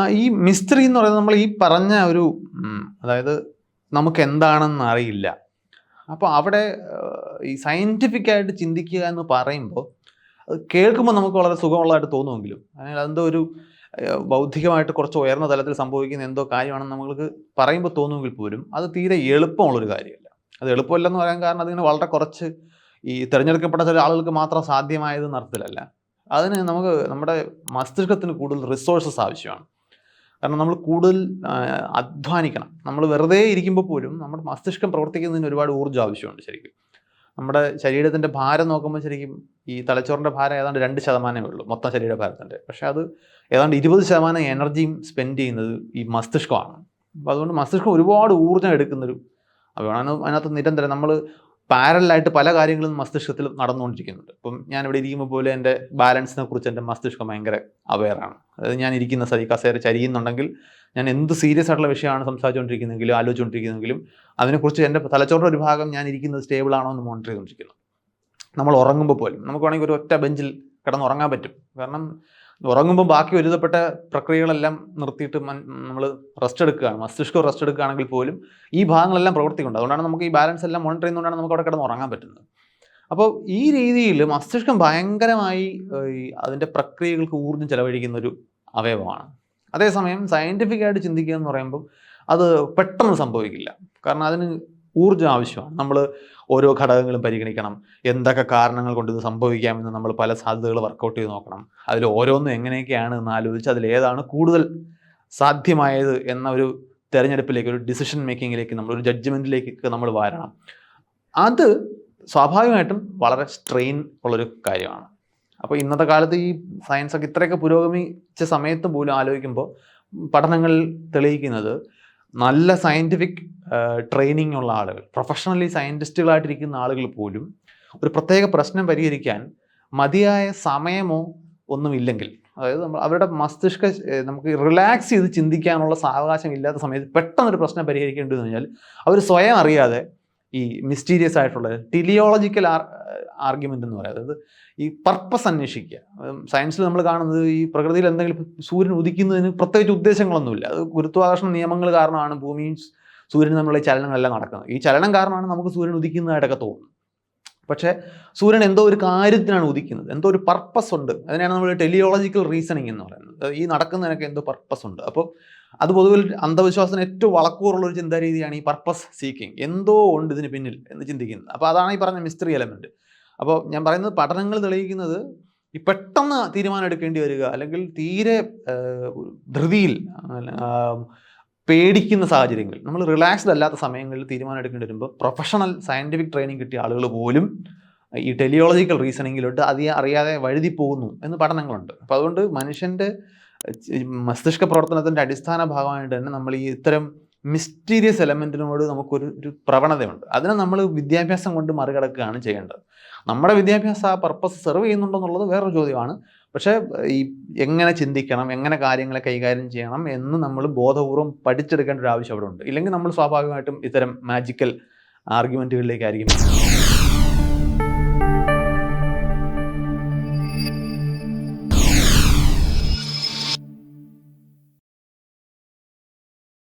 ഈ മിസ്റ്ററി എന്ന് പറയുന്നത് നമ്മൾ ഈ പറഞ്ഞ ഒരു അതായത് നമുക്ക് എന്താണെന്ന് അറിയില്ല. അപ്പോൾ അവിടെ ഈ സയന്റിഫിക്കായിട്ട് ചിന്തിക്കുക എന്ന് പറയുമ്പോൾ അത് കേൾക്കുമ്പോൾ നമുക്ക് വളരെ സുഖമുള്ളതായിട്ട് തോന്നുമെങ്കിലും. അല്ലെങ്കിൽ അതെന്തോ ഒരു ബൗദ്ധികമായിട്ട് കുറച്ച് ഉയർന്ന തലത്തിൽ സംഭവിക്കുന്ന എന്തോ കാര്യമാണെന്ന് നമ്മൾക്ക് പറയുമ്പോൾ തോന്നുമെങ്കിൽ പോലും അത് തീരെ എളുപ്പമുള്ളൊരു കാര്യമല്ല. അത് എളുപ്പമല്ലെന്ന് പറയാൻ കാരണം അതിങ്ങനെ വളരെ കുറച്ച് ഈ തിരഞ്ഞെടുക്കപ്പെട്ട ചില ആളുകൾക്ക് മാത്രം സാധ്യമായത് നടത്തിലല്ല അതിന് നമുക്ക് നമ്മുടെ മസ്തിഷ്കത്തിന് കൂടുതൽ റിസോഴ്സസ് ആവശ്യമാണ്. കാരണം നമ്മൾ കൂടുതൽ അധ്വാനിക്കണം. നമ്മൾ വെറുതെ ഇരിക്കുമ്പോൾ പോലും നമ്മുടെ മസ്തിഷ്കം പ്രവർത്തിക്കുന്നതിന് ഒരുപാട് ഊർജം ആവശ്യമുണ്ട് ശരിക്കും. നമ്മുടെ ശരീരത്തിന്റെ ഭാരം നോക്കുമ്പോൾ ശരിക്കും ഈ തലച്ചോറിന്റെ ഭാരം ഏതാണ്ട് രണ്ട് ശതമാനമേ ഉള്ളൂ മൊത്തം ശരീര ശരീരഭാരത്തിന്റെ. പക്ഷേ അത് ഏതാണ്ട് ഇരുപത് ശതമാനം എനർജിയും സ്പെൻഡ് ചെയ്യുന്നത് ഈ മസ്തിഷ്കമാണ്. അപ്പോൾ അതുകൊണ്ട് മസ്തിഷ്കം ഒരുപാട് ഊർജം എടുക്കുന്നൊരു അപ്പോൾ അതിനകത്ത് നിരന്തരം നമ്മൾ പാരലായിട്ട് പല കാര്യങ്ങളും മസ്തിഷ്കത്തിൽ നടന്നുകൊണ്ടിരിക്കുന്നുണ്ട്. ഇപ്പം ഞാൻ ഇവിടെ ഇരിക്കുമ്പോൾ പോലെ എന്റെ ബാലൻസിനെ കുറിച്ച് എന്റെ മസ്തിഷ്കം ഭയങ്കര അവെയറാണ് അതായത് ഞാൻ ഇരിക്കുന്ന സ്ഥലം കസേര ചരിയുന്നുണ്ടെങ്കിൽ ഞാൻ എന്ത് സീരിയസ് ആയിട്ടുള്ള വിഷയമാണ് സംസാരിച്ചുകൊണ്ടിരിക്കുന്നെങ്കിലും ആലോചിച്ചുകൊണ്ടിരിക്കുന്നെങ്കിലും അതിനെക്കുറിച്ച് എന്റെ തലച്ചോറിന്റെ ഒരു ഭാഗം ഞാൻ ഇരിക്കുന്നത് സ്റ്റേബിൾ ആണോ എന്ന് മോണിറ്റർ ചെയ്തുകൊണ്ടിരിക്കുന്നു. നമ്മൾ ഉറങ്ങുമ്പോൾ പോലും നമുക്ക് വേണമെങ്കിൽ ഒരു ഒറ്റ ബെഞ്ചിൽ കിടന്ന് ഉറങ്ങാൻ പറ്റും. കാരണം ഉറങ്ങുമ്പോൾ ബാക്കി ഒരുതപ്പെട്ട പ്രക്രിയകളെല്ലാം നിർത്തിയിട്ട് നമ്മൾ റെസ്റ്റ് എടുക്കുകയാണ്. മസ്തിഷ്കം റെസ്റ്റ് എടുക്കുകയാണെങ്കിൽ പോലും ഈ ഭാഗങ്ങളെല്ലാം പ്രവർത്തിക്കുന്നുണ്ട്. അതുകൊണ്ടാണ് നമുക്ക് ഈ ബാലൻസ് എല്ലാം മോണിറ്റർ ചെയ്യുന്നതുകൊണ്ടാണ് നമുക്ക് അവിടെ കിടന്ന് ഉറങ്ങാൻ പറ്റുന്നത്. അപ്പോൾ ഈ രീതിയിൽ മസ്തിഷ്കം ഭയങ്കരമായി അതിന്റെ പ്രക്രിയകൾക്ക് ഊർജം ചെലവഴിക്കുന്ന ഒരു അവയവമാണ്. അതേസമയം സയന്റിഫിക്കായിട്ട് ചിന്തിക്കുക എന്ന് പറയുമ്പോൾ അത് പെട്ടെന്ന് സംഭവിക്കില്ല. കാരണം അതിന് ഊർജം ആവശ്യമാണ്. നമ്മൾ ഓരോ ഘടകങ്ങളും പരിഗണിക്കണം. എന്തൊക്കെ കാരണങ്ങൾ കൊണ്ട് ഇത് സംഭവിക്കാമെന്ന് നമ്മൾ പല സാധ്യതകൾ വർക്കൗട്ട് ചെയ്ത് നോക്കണം. അതിൽ ഓരോന്നും എങ്ങനെയൊക്കെയാണ് എന്ന് ആലോചിച്ച് അതിൽ ഏതാണ് കൂടുതൽ സാധ്യമായത് എന്ന ഒരു തിരഞ്ഞെടുപ്പിലേക്ക് ഒരു ഡിസിഷൻ മേക്കിങ്ങിലേക്ക് നമ്മൾ ഒരു ജഡ്ജ്മെന്റിലേക്ക് നമ്മൾ വരണം. അത് സ്വാഭാവികമായിട്ടും വളരെ സ്ട്രെയിൻ ഉള്ളൊരു കാര്യമാണ്. അപ്പോൾ ഇന്നത്തെ കാലത്ത് ഈ സയൻസൊക്കെ ഇത്രയൊക്കെ പുരോഗമിച്ച സമയത്ത് പോലും ആലോചിക്കുമ്പോൾ പഠനങ്ങൾ തെളിയിക്കുന്നത് നല്ല സയന്റിഫിക് ട്രെയിനിങ് ഉള്ള ആളുകൾ പ്രൊഫഷണലി സയന്റിസ്റ്റുകളായിട്ടിരിക്കുന്ന ആളുകൾ പോലും ഒരു പ്രത്യേക പ്രശ്നം പരിഹരിക്കാൻ മതിയായ സമയമോ ഒന്നുമില്ലെങ്കിൽ അതായത് നമ്മൾ അവരുടെ മസ്തിഷ്ക നമുക്ക് റിലാക്സ് ചെയ്ത് ചിന്തിക്കാനുള്ള സാവകാശം ഇല്ലാത്ത സമയത്ത് പെട്ടെന്നൊരു പ്രശ്നം പരിഹരിക്കേണ്ടതെന്ന് കഴിഞ്ഞാൽ അവർ സ്വയം അറിയാതെ ഈ മിസ്റ്റീരിയസ് ആയിട്ടുള്ള ടിലിയോളജിക്കൽ ആർഗ്യുമെന്റ് എന്ന് പറയുന്നത് അതായത് ഈ പർപ്പസ് അന്വേഷിക്കുക. സയൻസിൽ നമ്മൾ കാണുന്നത് ഈ പ്രകൃതിയിൽ എന്തെങ്കിലും സൂര്യൻ ഉദിക്കുന്നതിന് പ്രത്യേകിച്ച് ഉദ്ദേശങ്ങളൊന്നുമില്ല. അത് ഗുരുത്വാകർഷണ നിയമങ്ങൾ കാരണമാണ് ഭൂമിയും സൂര്യനും തമ്മിലുള്ള ചലനങ്ങളെല്ലാം നടക്കുന്നത് ഈ ചലനം കാരണമാണ് നമുക്ക് സൂര്യൻ ഉദിക്കുന്നതായിട്ടൊക്കെ തോന്നുന്നത്. പക്ഷേ സൂര്യൻ എന്തോ ഒരു കാര്യത്തിനാണ് ഉദിക്കുന്നത് എന്തോ ഒരു പർപ്പസ് ഉണ്ട്. അതിനാണ് നമ്മൾ ടെലിയോളജിക്കൽ റീസണിങ് എന്ന് പറയുന്നത്. ഈ നടക്കുന്നതിനൊക്കെ എന്തോ പർപ്പസ് ഉണ്ട്. അപ്പോൾ അത് പൊതുവിൽ അന്ധവിശ്വാസത്തിന് ഏറ്റവും വളക്കൂറുള്ള ഒരു ചിന്താരീതിയാണ് ഈ പർപ്പസ് സീക്കിങ് എന്തോ ഉണ്ട് ഇതിന് പിന്നിൽ എന്ന് ചിന്തിക്കുന്നത്. അപ്പോൾ അതാണ് ഈ പറഞ്ഞ മിസ്റ്ററി എലമെന്റ് അപ്പോൾ ഞാൻ പറയുന്നത് പഠനങ്ങൾ തെളിയിക്കുന്നത് ഈ പെട്ടെന്ന് തീരുമാനം എടുക്കേണ്ടി വരിക അല്ലെങ്കിൽ തീരെ ധൃതിയിൽ പേടിക്കുന്ന സാഹചര്യങ്ങളിൽ നമ്മൾ റിലാക്സ്ഡ് അല്ലാത്ത സമയങ്ങളിൽ തീരുമാനം എടുക്കേണ്ടി വരുമ്പോൾ പ്രൊഫഷണൽ സയന്റിഫിക് ട്രെയിനിങ് കിട്ടിയ ആളുകൾ പോലും ഈ ടെലിയോളജിക്കൽ റീസണിങ്ങിലോട്ട് അധികം അറിയാതെ വഴുതി പോകുന്നു എന്ന് പഠനങ്ങളുണ്ട്. അപ്പോൾ അതുകൊണ്ട് മനുഷ്യന്റെ മസ്തിഷ്ക പ്രവർത്തനത്തിന്റെ അടിസ്ഥാന ഭാഗമായിട്ട് തന്നെ നമ്മൾ ഈ ഇത്തരം മിസ്റ്റീരിയസ് എലമെന്റിനോട് നമുക്കൊരു ഒരു പ്രവണതയുണ്ട്. അതിനെ നമ്മൾ വിദ്യാഭ്യാസം കൊണ്ട് മറികടക്കുകയാണ് ചെയ്യേണ്ടത്. നമ്മുടെ വിദ്യാഭ്യാസം ആ പർപ്പസ് സെർവ് ചെയ്യുന്നുണ്ടോ എന്നുള്ളത് വേറൊരു ചോദ്യമാണ്. പക്ഷേ ഈ എങ്ങനെ ചിന്തിക്കണം എങ്ങനെ കാര്യങ്ങളെ കൈകാര്യം ചെയ്യണം എന്ന് നമ്മൾ ബോധപൂർവം പഠിച്ചെടുക്കേണ്ട ഒരു ആവശ്യം അവിടെ ഉണ്ട്. ഇല്ലെങ്കിൽ നമ്മൾ സ്വാഭാവികമായിട്ടും ഇത്തരം മാജിക്കൽ ആർഗ്യുമെന്റുകളിലേക്കായിരിക്കും